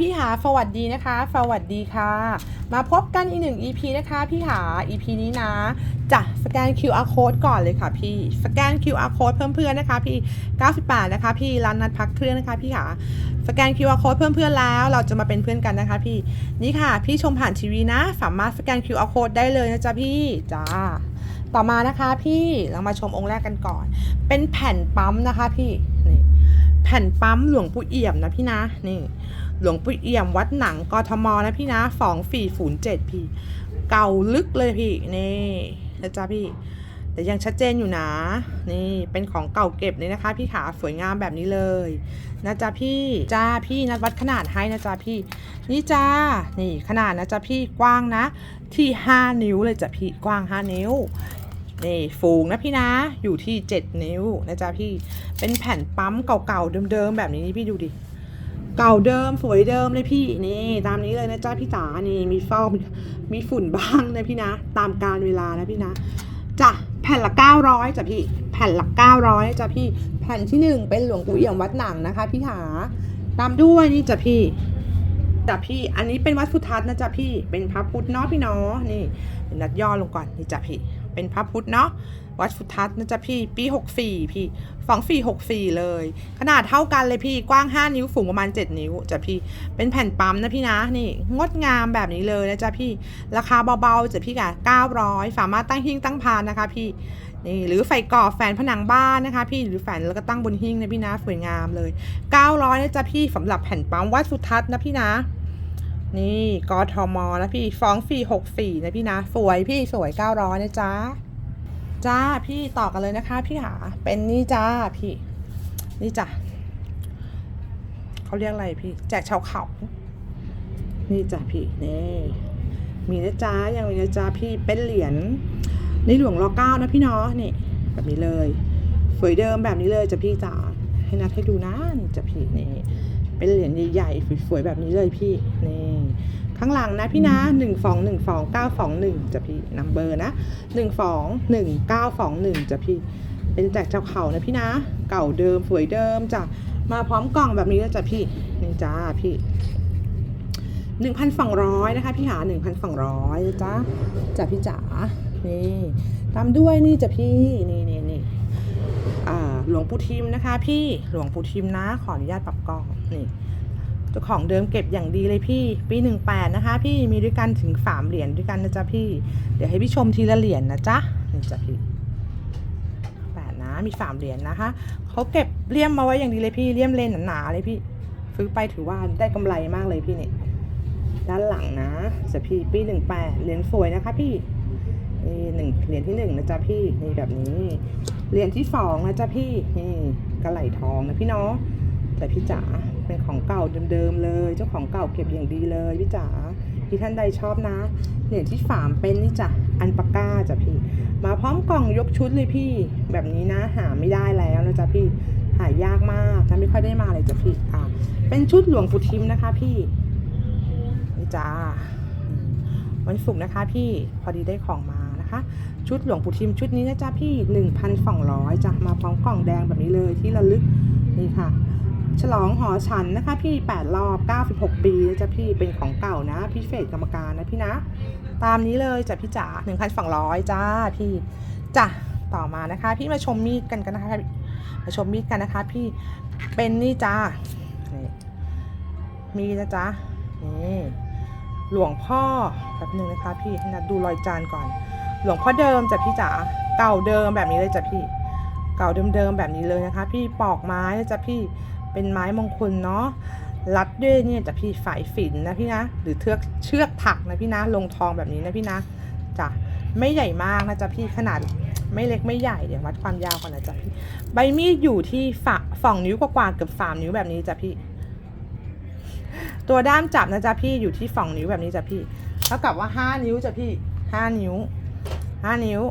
พี่หาสวัสดีนะคะสวัสดีค่ะ มาพบกันอีกหนึ่ง EP นะคะพี่หา EP นี้นะจะสแกน QR code ก่อนเลยค่ะพี่สแกน QR code เพิ่มเพื่อนนะคะพี่ 98 นะคะพี่ร้านนัดพักเครื่องนะคะพี่หาสแกน QR code เพิ่มเพื่อนแล้ว เราจะมาเป็นเพื่อนกันนะคะพี่นี่ค่ะ พี่ชมผ่านทีวีนะ สามารถสแกน QR code ได้เลยนะจ๊ะพี่จ้าต่อมานะคะพี่เรามาชมองค์แรกกันก่อน เป็นแผ่นปั๊มนะคะพี่นี่แผ่นปั๊มหลวงปู่เอี่ยมนะพี่นะนี่ หลวงปู่เอี่ยมวัดหนังกทมนะพี่นะสองสี่ศูนย์เจ็ดพี่ เก่าลึกเลยพี่นี่นะจ๊ะพี่ แต่ยังชัดเจนอยู่นะ นี่เป็นของเก่าเก็บเลยนะคะ พี่ขาสวยงามแบบนี้เลยนะจ๊ะพี่จ้าพี่นัดวัดขนาดให้นะจ๊ะพี่ นี่จ้านี่ขนาดนะจ๊ะพี่กว้างนะ ที่5นิ้วเลยจ้ะพี่กว้าง5นิ้วนี่ฟูงนะพี่นะอยู่ที่ 7 นิ้วนะจ๊ะพี่เป็นแผ่นปั๊มเก่าๆเดิมๆแบบนี้พี่ดูดิ เก่าเดิมสวยเดิมเลยพี่นี่ ตามนี้เลยนะจ๊ะพี่จ๋านี่มีฟอกมีฝุ่นบ้างนะพี่นะ ตามการเวลานะพี่นะจ้ะแผ่นละ 900จ้ะพี่แผ่นละ 900จ้ะพี่แผ่นที่หนึ่งเป็นหลวงปู่เอี่ยมวัดหนังนะคะ พี่หาตามด้วยนี่จ้ะพี่จ้ะพี่อันนี้เป็นวัดพุทธัสนะจ๊ะพี่เป็นพระพุทธเนาะพี่เนาะนี่เดี๋ยวนัดย่อลงก่อนนี่จ้ะพี่เป็นพระพุทธเนาะ วัดพุทธัสนะจ๊ะพี่ ปี 64 พี่สองสี่หกสี่เลย ขนาดเท่ากันเลยพี่กว้าง 5 นิ้วสูงประมาณ 7 นิ้วจ้ะพี่เป็นแผ่นปั๊มนะพี่นะนี่งดงามแบบนี้เลยนะจ๊ะพี่ราคาเบาๆจ้ะพี่กะ900 สามารถตั้งหิ้งตั้งพานนะคะพี่นี่หรือไฟก่อแฝนผนังบ้านนะคะ พี่หรือแฝนแล้วก็ตั้งบนหิ้งนะพี่นะสวยงามเลย 900นะจ๊ะพี่สำหรับแผ่นปั๊มวัดสุทัศน์นะพี่นะนี่กทมนะพี่ฟ้องฟรี64นะพี่นะ สวยพี่สวย900นะจ๊ะ จ้าพี่ต่อกันเลยนะคะ พี่หาเป็นนี่จ้าพี่ นี่จ้ะเขาเรียกอะไรพี่ แจกชาวเขา นี่จ้ะพี่นี่มีนะจ้ายังมีนะจ้าพี่เป็นเหรียญในหลวงรอเก้านะพี่เนาะนี่ แบบนี้เลยสวยเดิมแบบนี้เลยจ้ะพี่จ๋าให้นัดให้ดูนะนี่จ้ะพี่นี่เป็นเหรียญใหญ่ๆสวยๆแบบนี้เลยพี่นี่ ข้างหลังนะพี่นะหนึ่งสองหนึ่งสองเก้าสองหนึ่งจะพี่นัมเบอร์นะหนึ่งสองหนึ่งเก้าสองหนึ่งจะพี่เป็นแจกเจ้าเขานะพี่นะ เก่าเดิมสวยเดิมจ้ะมาพร้อมกล่องแบบนี้นะจ้ะพี่นี่จ้าพี่หนึ่งพันสองร้อยนะคะพี่หาหนึ่งพันสองร้อยจ้าจ้ะพี่จ๋านี่ตามด้วยนี่จ้ะพี่นี่นี่นี่หลวงปู่ทิมนะคะ พี่หลวงปู่ทิมนะ ขออนุญาตปรับกล้องนี่ จ้าของเดิมเก็บอย่างดีเลยพี่ ปีหนึ่งแปดนะคะ พี่มีด้วยกันถึงสามเหรียญด้วยกันนะจ๊ะพี่ เดี๋ยวให้พี่ชมทีละเหรียญนะจ๊ะนี่จ้ะพี่แปดนะมีสามเหรียญนะคะเขาเก็บเลี่ยมมาไว้อย่างดีเลยพี่เลี่ยมเลนหนาๆเลยพี่ซื้อไปถือว่าได้กำไรมากเลยพี่เนี่ยด้านหลังนะจ้ะพี่ปีหนึ่งแปดเหรียญสวยนะคะ พี่นี่หนึ่งเหรียญที่หนึ่งนะจ๊ะพี่นี่แบบนี้เหรียญที่สองนะจ๊ะพี่นี่กระไหลทองนะพี่เนาะแต่พี่จ๋า เป็นของเก่าเดิมๆเลย เจ้าของเก่าเก็บอย่างดีเลยพี่จ๋าพี่ท่านใดชอบนะเหรียญที่ฝามเป็นนี่จ้ะอันปาก้าจ้ะพี่ มาพร้อมกล่องยกชุดเลยพี่ แบบนี้นะหาไม่ได้แล้วนะจ๊ะพี่หายากมากจะไม่ค่อยได้มาเลยจ้ะพี่อะเป็นชุดหลวงปู่ทิมนะคะพี่นี่จ้าวันศุกร์นะคะพี่พอดีได้ของมานะคะ ชุดหลวงปู่ทิมชุดนี้นะจ๊ะพี่ 1,200จ้ะมาพร้อมกล่องแดงแบบนี้เลยที่ระลึกนี่ค่ะ ฉลองหอฉันนะคะ พี่ 8 รอบ 96 ปีนะจ๊ะพี่เป็นของเก่านะ พี่เฟดกรรมการนะพี่นะ ตามนี้เลยจ้ะพี่จ๋า1,200จ้าพี่จ้ะต่อมานะคะ พี่มาชมมีดกันกันนะคะมาชมมีดกันนะคะ พี่เป็นนี่จ้ามีนะจ๊ะนี่หลวงพ่อแป๊บนึงนะคะ พี่ให้นัดดูรอยจานก่อน หลวงพ่อเดิมจ้ะพี่จ๋าเก่าเดิมแบบนี้เลยจ้ะพี่ เก่าเดิมๆแบบนี้เลยนะคะ พี่ปอกไม้จ๊ะพี่ เป็นไม้มงคลเนาะรัดด้วยเนี่ยจะพี่ฝายฝินนะพี่นะ หรือเทือกเชือกถักนะพี่นะ ลงทองแบบนี้นะพี่นะจ้ะไม่ใหญ่มากนะจ๊ะพี่ขนาดไม่เล็กไม่ใหญ่เดี๋ยววัดความยาวก่อนนะจ๊ะพี่ ใบมีดอยู่ที่ฝาสองนิ้วกว่าๆเกือบสามนิ้วแบบนี้จ้ะพี่ ตัวด้ามจับนะจ๊ะพี่อยู่ที่สองนิ้วแบบนี้จ้ะพี่เท่ากับว่าห้านิ้วจ้ะพี่ห้านิ้วห้านิ้ว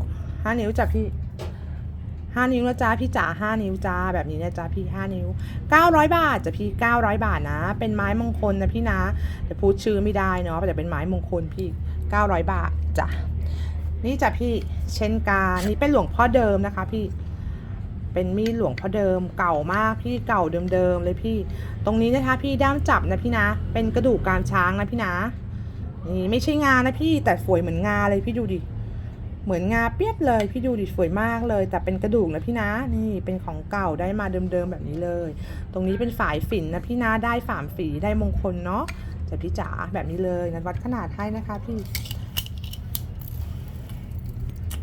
ห้านิ้วจ้ะพี่ ห้านิ้วนะจ๊ะพี่จ๋าห้านิ้วจ้าแบบนี้นะจ๊ะพี่ห้านิ้วเก้าร้อยบาทจ้ะพี่เก้าร้อยบาทนะ เป็นไม้มงคลนะพี่นะแต่พูดชื่อไม่ได้เนาะแต่เป็นไม้มงคลพี่เก้าร้อยบาทจ้ะนี่จ้ะพี่เช่นกันนี่เป็นหลวงพ่อเดิมนะคะพี่ เป็นมีดหลวงพ่อเดิมเก่ามากพี่เก่าเดิมๆเลยพี่ ตรงนี้นะคะพี่ด้ามจับนะพี่นะ เป็นกระดูกกามช้างนะพี่นะนี่ไม่ใช่งานะพี่แต่สวยเหมือนงาเลยพี่ดูดิ เหมือนงาเปียบเลยพี่ดูดิสวยมากเลย แต่เป็นกระดูกนะพี่นะนี่เป็นของเก่าได้มาเดิมๆแบบนี้เลย ตรงนี้เป็นฝายฝิ่นนะพี่นะได้ฝามฝีได้มงคลเนาะจะพี่จ๋าแบบนี้เลยนัดวัดขนาดให้นะคะพี่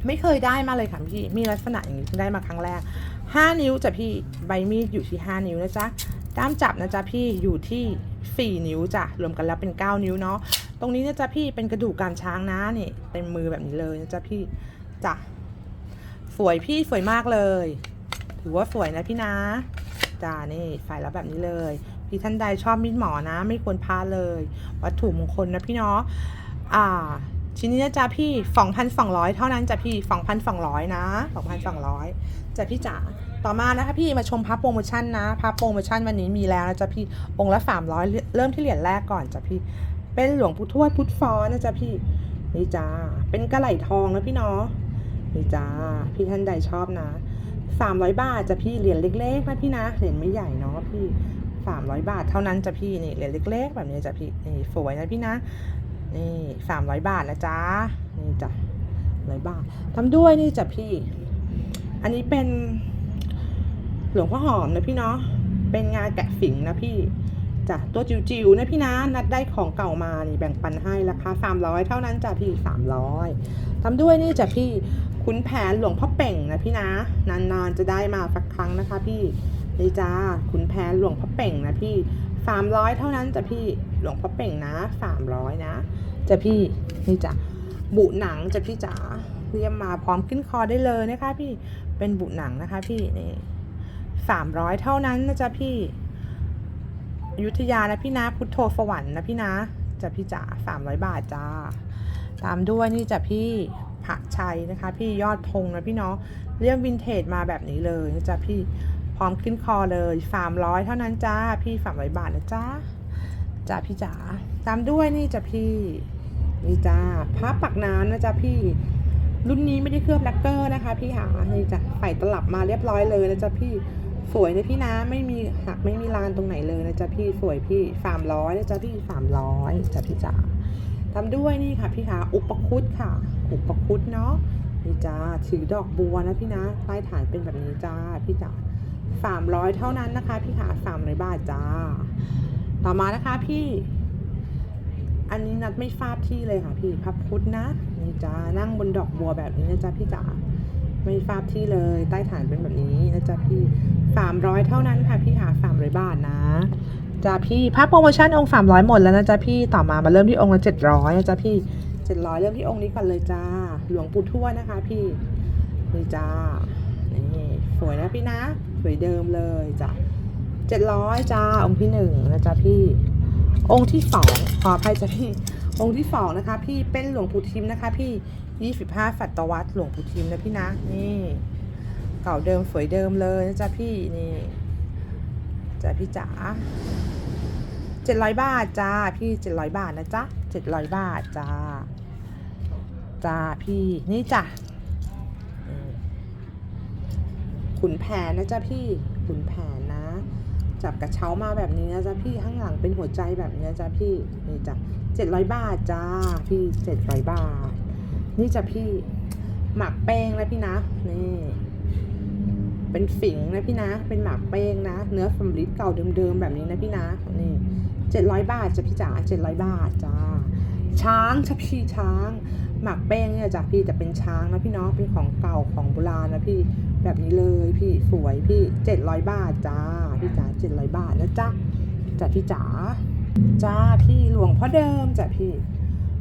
ไม่เคยได้มาเลยค่ะพี่มีลักษณะอย่างนี้ได้มาครั้งแรก5นิ้วจ้ะพี่ใบมีดอยู่ที่5นิ้วนะจ๊ะด้ามจับนะจ๊ะพี่อยู่ที่4นิ้วจ้ะรวมกันแล้วเป็น9นิ้วเนาะ ตรงนี้นะจ๊ะพี่เป็นกระดูกการช้างนะนี่เต็มมือแบบนี้เลยนะจ๊ะพี่จ้ะสวยพี่สวยมากเลย ถือว่าสวยนะพี่นะจ้านี่ใส่แล้วแบบนี้เลย พี่ท่านใดชอบมีดหมอนะ ไม่ควรพลาดเลย วัตถุมงคลนะพี่เนาะอ่าชิ้นนี้นะจ๊ะพี่2,200เท่านั้นจ้ะพี่2,200นะ2,200จ้ะพี่จ๋าต่อมานะคะพี่มาชมพับโปรโมชั่นนะพับโปรโมชั่นวันนี้มีแล้วนะจ๊ะพี่องค์ละ300เริ่มที่เหรียญแรกก่อนจ้ะพี่ เป็นหลวงปู่ทวดพุทธฟอนะจ๊ะพี่นี่จ้าเป็นกระไหลทองนะพี่เนาะนี่จ้าพี่ท่านใดชอบนะ300บาทจ้ะพี่เหรียญเล็กๆนะพี่นะเหรียญไม่ใหญ่เนาะพี่300บาทเท่านั้นจ้ะพี่นี่เหรียญเล็ก ๆ แบบนี้จ้ะพี่นี่สวยนะพี่นะนี่สามร้อยบาทนะจ๊ะนี่จ้ะร้อยบาททำด้วยนี่จ้ะพี่ อันนี้เป็นหลวงพ่อหอมนะพี่เนาะเป็นงานแกะฝิงนะพี่ จ้ะตัวจิ๋วๆนะพี่นะนัดได้ของเก่ามานี่แบ่งปันให้ราคาสามร้อยเท่านั้นจ้ะพี่สามร้อยทำด้วยนี่จ้ะพี่ขุนแผนหลวงพ่อเป่งนะพี่นะนานๆจะได้มาสักครั้งนะคะ พี่นี่จ้าขุนแผนหลวงพ่อเป่งนะพี่สามร้อยเท่านั้นจ้ะพี่หลวงพ่อเป่งนะสามร้อยนะจะพี่นี่จ้ะบุหนังจะพี่จ๋าเรียมมาพร้อมขึ้นคอได้เลยนะคะ พี่เป็นบุหนังนะคะ พี่นี่สามร้อยเท่านั้นนะจ๊ะพี่ อยุธยานะพี่นะพุทโธสวรรค์นะพี่นะจะพี่จ๋าสามร้อยบาทจ้า ตามด้วยนี่จะพี่พระชัยนะคะ พี่ยอดธงนะพี่เนาะเรียกวินเทจมาแบบนี้เลยนะจ๊ะพี่พร้อมขึ้นคอเลยสามร้อยเท่านั้นจ้าพี่สามร้อยบาทนะจ้าจ้าพี่จ๋าตามด้วยนี่จ้ะพี่นี่จ้าพระปักน้ำนะจ๊ะพี่รุ่นนี้ไม่ได้เคลือบแลกเกอร์นะคะ พี่หานี่จ้ะใส่ตลับมาเรียบร้อยเลยนะจ๊ะพี่ สวยนะพี่นะไม่มีหักไม่มีลานตรงไหนเลยนะจ๊ะพี่สวยพี่สามร้อยนะจ๊ะพี่สามร้อยจ้ะพี่จ๋าตาด้วยนี่ค่ะพี่คะอุปคุตค่ะ อุปคุตเนาะนี่จ้าถือดอกบัวนะพี่นะใต้ฐานเป็นแบบนี้จ้าพี่จ๋าสามร้อยเท่านั้นนะคะ พี่คะสามร้อยบาทจ้า ต่อมานะคะพี่ อันนี้นัดไม่ทราบที่เลยค่ะ พี่พับพุทธนะนี่จ้านั่งบนดอกบัวแบบนี้นะจ๊ะพี่จ๋าไม่ทราบที่เลย ใต้ฐานเป็นแบบนี้นะจ๊ะพี่ สามร้อยเท่านั้นค่ะพี่หาสามร้อยบาทนะจ้าพี่พับโปรโมชั่นองค์สามร้อยหมดแล้วนะจ๊ะพี่ต่อมามาเริ่มที่องค์ละเจ็ดร้อยนะจ๊ะพี่เจ็ดร้อยเริ่มที่องค์นี้ก่อนเลยจ้า หลวงปู่ทวดนะคะ พี่นี่จ้านี่สวยนะพี่นะสวยเดิมเลยจ้ะเจ็ดร้อยจ้าองค์ที่หนึ่งนะจ๊ะพี่ องค์ที่สองขออภัยจ้ะพี่องค์ที่สองนะคะพี่เป็นหลวงปู่ทิมนะคะ พี่ยี่สิบห้าฝัตวัตหลวงปู่ทิมนะพี่นะนี่ เก่าเดิมสวยเดิมเลยนะจ๊ะพี่นี่จ้ะพี่จ๋าเจ็ดร้อยบาทจ้าพี่เจ็ดร้อยบาทนะจ๊ะเจ็ดร้อยบาทจ้าจ้าพี่นี่จ้ะขุนแผนนะจ๊ะพี่ขุนแผนนะ จับกระเช้ามาแบบนี้นะจ๊ะพี่ข้างหลังเป็นหัวใจแบบนี้นะจ๊ะพี่นี่จ้ะเจ็ดร้อยบาทจ้าพี่เจ็ดร้อยบาท นี่จ้ะพี่หมักแป้งนะพี่นะนี่ เป็นฝิ่งนะพี่นะ เป็นหมักแป้งนะ เนื้อสำลิดเก่าเดิมๆแบบนี้นะพี่นะ นี่เจ็ดร้อยบาทจ้ะพี่จ๋าเจ็ดร้อยบาทจ้า ช้างจ้ะพี่ช้าง หมักแป้งเนี่ยจ้ะพี่จะเป็นช้างนะพี่เนาะเป็นของเก่าของโบราณนะพี่ แบบนี้เลยพี่สวยพี่เจ็ดร้อยบาทจ้า พี่จ๋าเจ็ดร้อยบาทนะจ๊ะจ้ะพี่จ๋า จ้าพี่หลวงพ่อเดิมจ้ะพี่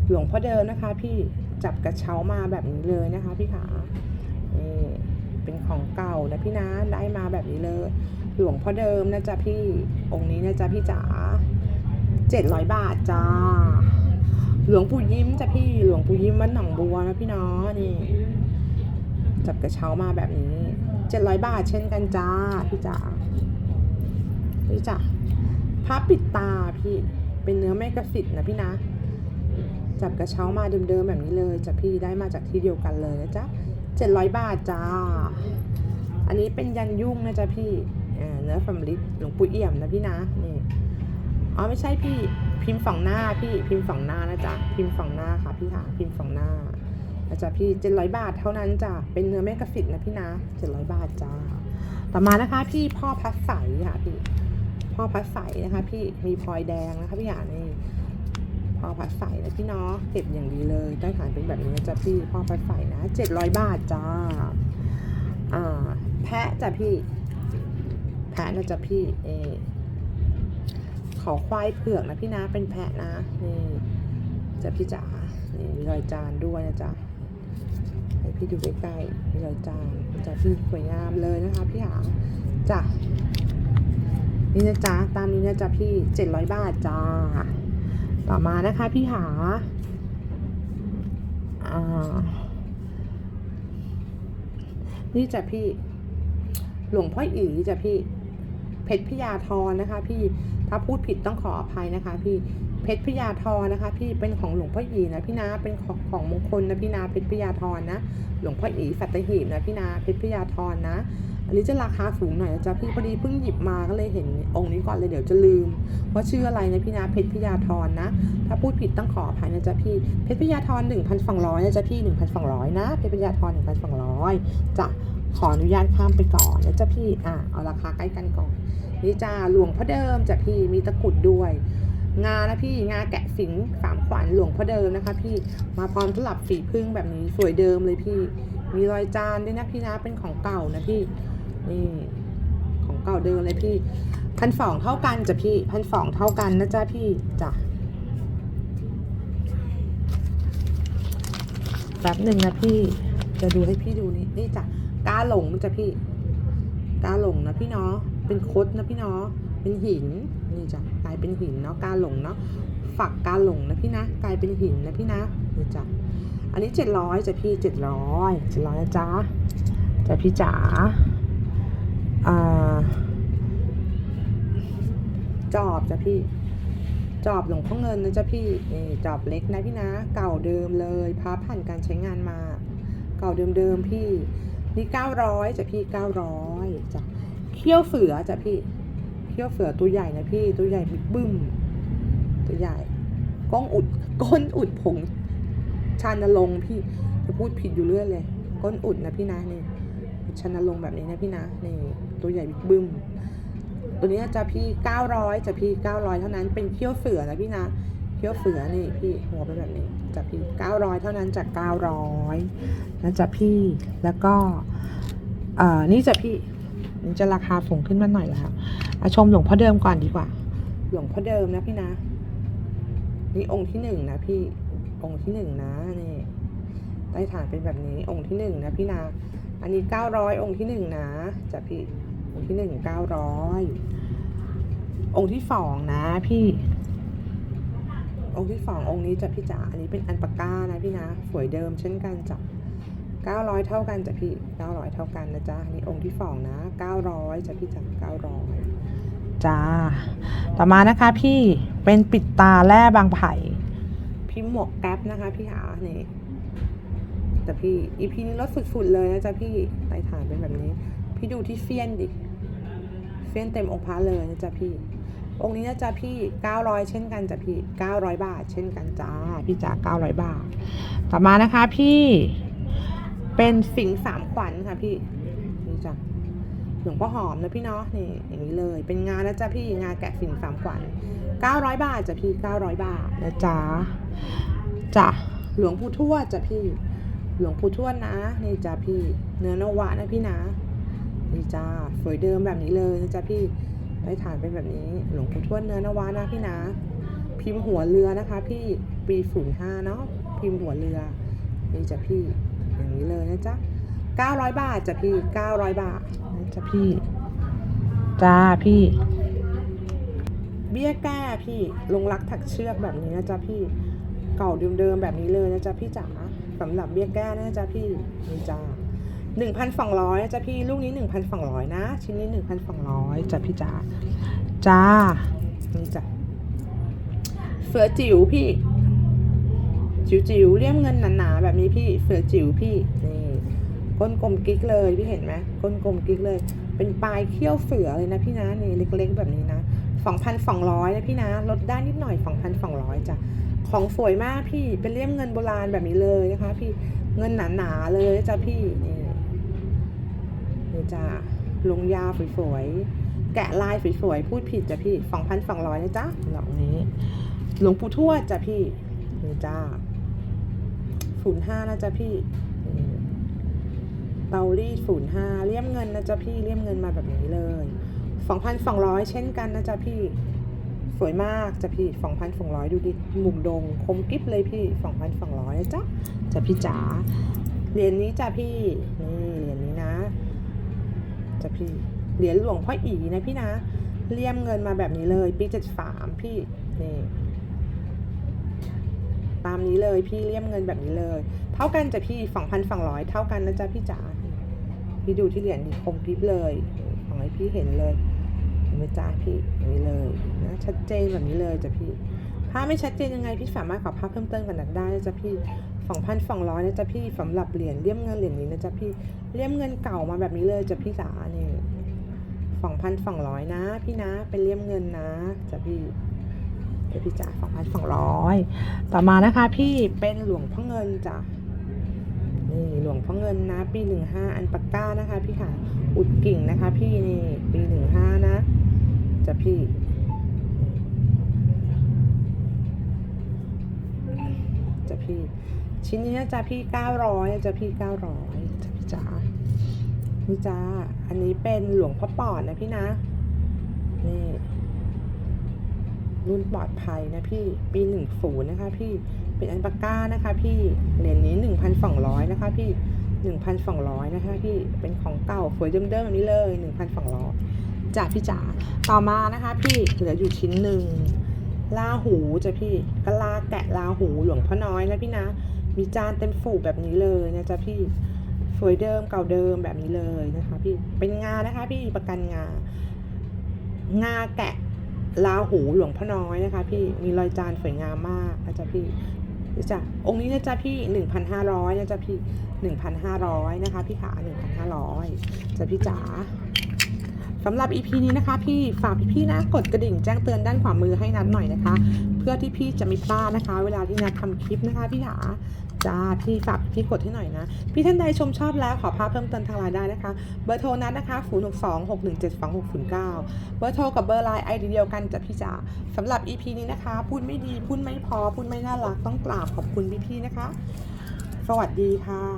หลวงพ่อเดิมนะคะ พี่จับกระเช้ามาแบบนี้เลยนะคะ พี่ขา เป็นของเก่านะพี่นะได้มาแบบนี้เลย หลวงพ่อเดิมนะจ๊ะพี่องค์นี้นะจ๊ะพี่จ๋าเจ็ดร้อยบาทจ้า หลวงปู่ยิ้มจ้ะพี่หลวงปู่ยิ้มวัดหนองบัวนะพี่นาะนี่จับกระเช้ามาแบบนี้เจ็ดร้อยบาทเช่นกันจ้าพี่จ๋าพี่จ๋าผ้าปิดตาพี่เป็นเนื้อแม่กระสิทธ์นะพี่นะจับกระเช้ามาเดิมๆแบบนี้เลยจ้ะพี่ได้มาจากที่เดียวกันเลยนะจ๊ะ เจ็ดร้อยบาทจ้า อันนี้เป็นยันยุ่งนะจ๊ะพี่เนื้อสำลิดหลวงปู่เอี่ยมนะพี่นะนี่อ๋อไม่ใช่พี่พิมพ์ฝั่งหน้าพี่พิมพ์ฝั่งหน้านะจ๊ะพิมพ์ฝั่งหน้าค่ะพี่ค่ะพิมพ์ฝั่งหน้านะจ๊ะพี่เจ็ดร้อยบาทเท่านั้นจ้ะเป็นเนื้อแม่กระสิทนะพี่นะเจ็ดร้อยบาทจ้าต่อมานะคะ พี่พ่อพัดใสค่ะพี่พ่อพัดใสนะคะ พี่มีพลอยแดงนะคะพี่หานี่ พ่อพัดใสนะพี่เนาะเก็บอย่างดีเลยใต้งฐานเป็นแบบนี้นะจ๊ะพี่พ่อพัดใสนะเจ็ดร้อยบาทจ้าอ่าแพะจ้ะพี่แพะนะจ๊ะพี่เอขาควายเผือกนะพี่นะเป็นแพะนะนี่จะพี่จ๋านี่มีรอยจานด้วยนะจ๊ะให้พี่ดูใกล้ๆมีรอยจานจะพี่สวยงามเลยนะคะพี่หาจ้ะนี่นะจ๊ะตามนี้นะจ๊ะพี่เจ็ดร้อยบาทจ้า ต่อมานะคะพี่หาอ่านี่จ้ะพี่ หลวงพ่ออีจ้ะพี่ เพชรพญาธรนะคะ พี่ถ้าพูดผิดต้องขออภัยนะคะ พี่เพชรพญาธรนะคะ พี่เป็นของหลวงพ่ออีนะพี่นาเป็นของของมงคลนะพี่นาเพชรพญาธรนะ หลวงพ่ออีสัตหีบนะพี่นาเพชรพญาธรนะ อันนี้จะราคาสูงหน่อยนะจ๊ะพี่พอดีเพิ่งหยิบมาก็เลยเห็นองค์นี้ก่อนเลยเดี๋ยวจะลืม ว่าชื่ออะไรนะพี่นาเพชรพญาธรนะ ถ้าพูดผิดต้องขออภัยนะจ๊ะพี่เพชรพญาธรหนึ่งพันสองร้อยนะจ๊ะพี่หนึ่งพันสองร้อยนะเพชรพญาธรหนึ่งพันสองร้อยจะขออนุญาตข้ามไปก่อนนะจ๊ะพี่อะเอาราคาใกล้กันก่อนนี่จ้าหลวงพ่อเดิมจ้ะพี่มีตะกุดด้วย งานะพี่งาแกะสิงสามขวัญหลวงพ่อเดิมนะคะ พี่มาพร้อมสลับฝีพึ่งแบบนี้สวยเดิมเลยพี่ มีรอยจานด้วยนะพี่นะเป็นของเก่านะพี่ นี่ของเก่าเดิมเลยพี่พันสองเท่ากันจ้ะพี่พันสองเท่ากันนะจ๊ะพี่จ้ะแป๊บหนึ่งนะพี่จะดูให้พี่ดูนี่นี่จ้ะกาหลงจ้ะพี่กาหลงนะพี่เนาะเป็นคดนะพี่เนาะเป็นหินนี่จ้ะกลายเป็นหินเนาะกาหลงเนาะฝักกาหลงนะพี่นะกลายเป็นหินนะพี่นะนี่จ้ะอันนี้เจ็ดร้อยจ้ะพี่เจ็ดร้อยเจ็ดร้อยนะจ๊ะจ้ะพี่จ๋าอ่า จอบจ้ะพี่ จอบหลวงพ่อเงินนะจ๊ะพี่นี่จอบเล็กนะพี่นะ เก่าเดิมเลยพาผ่านการใช้งานมา เก่าเดิมๆพี่ นี่เก้าร้อยจ้ะพี่เก้าร้อยจ้ะเขี้ยวเสือจ้ะพี่เขี้ยวเสือตัวใหญ่นะพี่ตัวใหญ่บิ๊กบึ้ม ตัวใหญ่ก้องอุดก้นอุดผงชานลงพี่จะพูดผิดอยู่เรื่อยเลย ก้นอุดนะพี่นะนี่ ชานลงแบบนี้นะพี่นะนี่ตัวใหญ่บิ๊กบึ้มตัวนี้จะพี่เก้าร้อยจะพี่เก้าร้อยเท่านั้นเป็นเขี้ยวเสือนะพี่นะเขี้ยวเสือนี่พี่หัวเป็นแบบนี้จะพี่เก้าร้อยเท่านั้นจากเก้าร้อยนะจะพี่แล้วก็เอ่อนี่จะพี่นี่จะราคาสูงขึ้นมาหน่อยแล้วอะชมหลวงพ่อเดิมก่อนดีกว่า หลวงพ่อเดิมนะพี่นะ นี่องค์ที่หนึ่งนะพี่องค์ที่หนึ่งนะนี่ใต้ฐานเป็นแบบนี้องค์ที่หนึ่งนะพี่นะ อันนี้เก้าร้อยองค์ที่หนึ่งนะจะพี่องค์ที่หนึ่งเก้าร้อยองค์ที่สองนะพี่ องค์ที่สององค์นี้จะพี่จ๋าอันนี้เป็นอันปากก้านะพี่นะสวยเดิมเช่นกันจ้ะเก้าร้อยเท่ากันจ้ะพี่เก้าร้อยเท่ากันนะจ๊ะอันนี้องค์ที่สองนะเก้าร้อยจ้ะพี่จ๋าเก้าร้อยจ้า ต่อมานะคะพี่เป็นปิดตาแร่บางไผ่ พิมพ์หมวกแก๊ปนะคะพี่หานี่ แต่พี่อีพีนี้ลดสุดๆเลยนะจ๊ะพี่ไต่ฐานเป็นแบบนี้ พี่ดูที่เฟียนดิ เฟียนเต็มองค์พระเลยนะจ๊ะพี่ องค์นี้นะจ๊ะพี่900เช่นกันจ้ะพี่900บาท เช่นกันจ้า พี่จ๋า900บาท ต่อมานะคะพี่ เป็นสิงห์สามขวัญค่ะพี่นี่จ้ะหลวงพ่อหอมนะพี่เนาะนี่อย่างนี้เลย เป็นงานนะจ๊ะพี่งานแกะสิงห์สามขวัญ900บาทจ้ะพี่900บาทนะจ๊ะจ้ะหลวงปู่ทวดจ้ะพี่ หลวงปู่ทวดนะ นี่จ้ะพี่ เนื้อนวะนะพี่นะ นี่จ้าสวยเดิมแบบนี้เลยนะจ๊ะพี่ได้ฐานเป็นแบบนี้ หลวงปู่ทวดเนื้อนวานะพี่นะ พิมพ์หัวเรือนะคะ พี่ปีศูนย์ห้าเนาะ พิมพ์หัวเรือ นี่จ้ะพี่ อย่างนี้เลยนะจ๊ะเก้าร้อยบาทจ้ะพี่เก้าร้อยบาทนะจ๊ะพี่ จ้าพี่ เบี้ยแก้พี่ ลงรักถักเชือกแบบนี้นะจ๊ะพี่ เก่าเดิมๆแบบนี้เลยนะจ๊ะพี่จ๋า สำหรับเบี้ยแก้นะจ๊ะพี่นี่จ้าหนึ่งพันสองร้อยจ้ะพี่ลูกนี้หนึ่งพันสองร้อยนะ ชิ้นนี้หนึ่งพันสองร้อยจ้ะพี่จ๋าจ้านี่จ้ะเสือจิ๋วพี่ จิ๋วจิ๋วๆเลี่ยมเงินหนาๆแบบนี้พี่เสือจิ๋วพี่นี่ก้นกลมกิ๊กเลยพี่เห็นไหมก้นกลมกิ๊กเลย เป็นปลายเขี้ยวเสือเลยนะพี่นะนี่เล็กๆแบบนี้นะ2,200นสองร้อยนะพี่นะลดได้นิดหน่อย2,200จ้ะ ของสวยมากพี่เป็นเลี่ยมเงินโบราณแบบนี้เลยนะคะ พี่เงินหนาๆเลยจ้ะพี่นี่นี่จ้ะลงยาสวยๆแกะลายสวยๆพูดผิดจ้ะพี่2,200นสองร้อยนะจ๊ะดอกนี้ หลวงปู่ทวดจ้ะพี่นี่จ้าศูนย์ห้านะจ๊ะพี่นี่เตารีดศูนย์ห้าเลี่ยมเงินนะจ๊ะพี่เลี่ยมเงินมาแบบนี้เลยสองพันสองร้อยเช่นกันนะจ๊ะพี่ สวยมากจ้ะพี่สองพันสองร้อยดูดิมุมดง คมกริบเลยพี่สองพันสองร้อยนะจ๊ะจ้ะพี่จ๋าเหรียญนี้จ้ะพี่นี่เหรียญนี้นะจ้ะพี่เหรียญหลวงพ่ออีนะพี่นะเลี่ยมเงินมาแบบนี้เลยปีเจ็ดสามพี่นี่ตามนี้เลยพี่เลี่ยมเงินแบบนี้เลย เท่ากันจ้ะพี่สองพันสองร้อยเท่ากันนะจ๊ะพี่จ๋าพี่ดูที่เหรียญดิคมกริบเลยของให้พี่เห็นเลย ห็นไหมจ๊ะพี่อย่างนี้เลยนะชัดเจนแบบนี้เลยจ้ะพี่ถ้าไม่ชัดเจนยังไงพี่สามารถขอภาพเพิ่มเติมกันได้นะจ๊ะพี่สองพันสองร้อยนะจ๊ะพี่สำหรับเหรียญเลี่ยมเงินเหรียญนี้นะจ๊ะพี่เลี่ยมเงินเก่ามาแบบนี้เลยจ้ะพี่จ๋านี่สองพันสองร้อยนะ พี่นะเป็นเลี่ยมเงินนะจ้ะพี่เดี๋ยวพี่จ๋าสองพันสองร้อยต่อมานะคะพี่เป็นหลวงพ่อเงินจ้ะนี่หลวงพ่อเงินนะ ปีหนึ่งห้าอันปากก้านะคะ พี่ค่ะอุดกิ่งนะคะ พี่นี่ปีหนึ่งห้านะ จะพี่จะพี่ ชิ้นนี้จ๊ะพี่เก้าร้อยจะพี่เก้าร้อยจะพี่จ๋านี่จ้า อันนี้เป็นหลวงพ่อปอดนะพี่นะ นี่รุ่นปลอดภัยนะพี่ ปีหนึ่งศูนย์นะคะพี่ เป็นอันปาก้านะคะพี่ เหรียญนี้หนึ่งพันสองร้อยนะคะพี่หนึ่งพันสองร้อยนะคะพี่ เป็นของเก่าสวยเดิมๆแบบนี้เลยหนึ่งพันสองร้อย จ้ะพี่จ๋าต่อมานะคะพี่เหลืออยู่ชิ้นหนึ่งลาหูจ้ะพี่กะลาแกะลาหูหลวงพ่อน้อยนะพี่นะ มีจานเต็มฝูแบบนี้เลยนะจ๊ะพี่สวยเดิมเก่าเดิมแบบนี้เลยนะคะพี่เป็นงานะคะพี่ประกันงางาแกะลาหูหลวงพ่อน้อยนะคะ พี่มีรอยจานสวยงามมากนะจ๊ะพี่นี่จ้ะองค์นี้นะจ๊ะพี่หนึ่งพันห้าร้อยนะจ๊ะพี่หนึ่งพันห้าร้อยนะคะ พี่ขาหนึ่งพันห้าร้อยจ้ะพี่จ๋า สำหรับ EP นี้นะคะ พี่ฝากพี่ๆนะกดกระดิ่งแจ้งเตือนด้านขวามือให้นัดหน่อยนะคะ เพื่อที่พี่จะไม่พลาดนะคะ เวลาที่นัดทำคลิปนะคะพี่ขาจ้าพี่ฝากพี่กดให้หน่อยนะ พี่ท่านใดชมชอบแล้วขอภาพเพิ่มเติมทางไลน์ได้นะคะ เบอร์โทรนัดนะคะ 0 6 2 6 1 7 2 6 0 9 เบอร์โทรกับเบอร์ไลน์ไอดีเดียวกันจ้ะพี่จ๋าสำหรับ EP นี้นะคะ พูดไม่ดีพูดไม่พอพูดไม่น่ารักต้องกราบขอบคุณพี่ๆนะคะ สวัสดีค่ะ